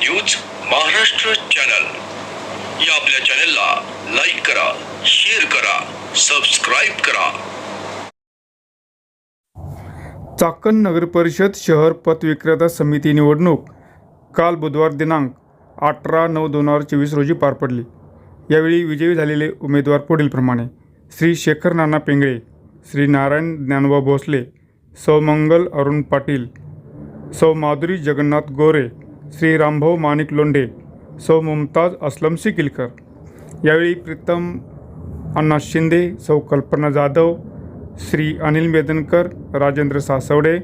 News Maharashtra channel. या आपल्या चॅनलला लाईक करा शेअर करा सबस्क्राईब करा. चाकण नगर परिषद शहर पतविक्रेता समिती निवडणूक काल बुधवार दिनांक अठरा नऊ दोन हजार चोवीस रोजी पार पडली. यावेळी विजयी झालेले उमेदवार पुढीलप्रमाणे श्री शेखर नाना पेंगळे श्री नारायण ज्ञानबा भोसले सौमंगल अरुण पाटील सौ माधुरी जगन्नाथ गोरे श्री रामभाऊ माणिक लोंढे सौ मुमताज अस्लम सिकिलकर. यावेळी प्रीतम अण्णा शिंदे सौ कल्पना जाधव श्री अनिल मेदनकर राजेंद्र सासवडे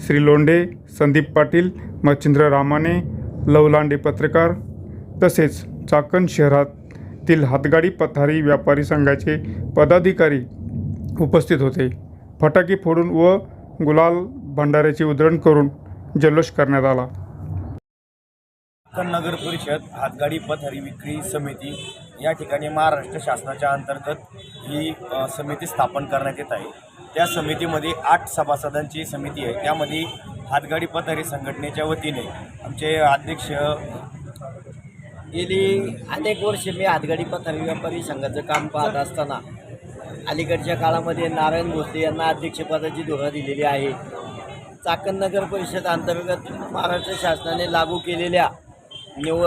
श्री लोंढे संदीप पाटील मच्छिंद्र रामाने लवलांडे पत्रकार तसेच चाकण शहरातील हातगाडी पथारी व्यापारी संघाचे पदाधिकारी उपस्थित होते. फटाके फोडून व गुलाल भंडाऱ्याचे उधळण करून जल्लोष करण्यात आला. चाकण नगर परिषद हातगाडी पथारी विक्री समिती या ठिकाणी महाराष्ट्र शासनाच्या अंतर्गत ही समिती स्थापन करण्यात येत आहे. त्या समितीमध्ये आठ सभासदांची समिती आहे. त्यामध्ये हातगाडी पथारी संघटनेच्या वतीने आमचे अध्यक्ष गेली अनेक वर्षे मी हातगाडी पथारी व्यापारी संघाचं काम पाहत असताना अलीकडच्या काळामध्ये नारायण भोसले यांना अध्यक्षपदाची धोरणं दिलेली आहे. चाकण नगर परिषद अंतर्गत महाराष्ट्र शासनाने लागू केलेल्या निव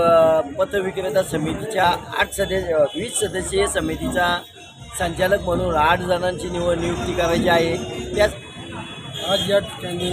पथविक्रेता समितीच्या आठ सदस्य वीस सदस्यीय समितीचा संचालक म्हणून आठ जणांची निवड नियुक्ती करायची आहे. त्याच आज या ठिकाणी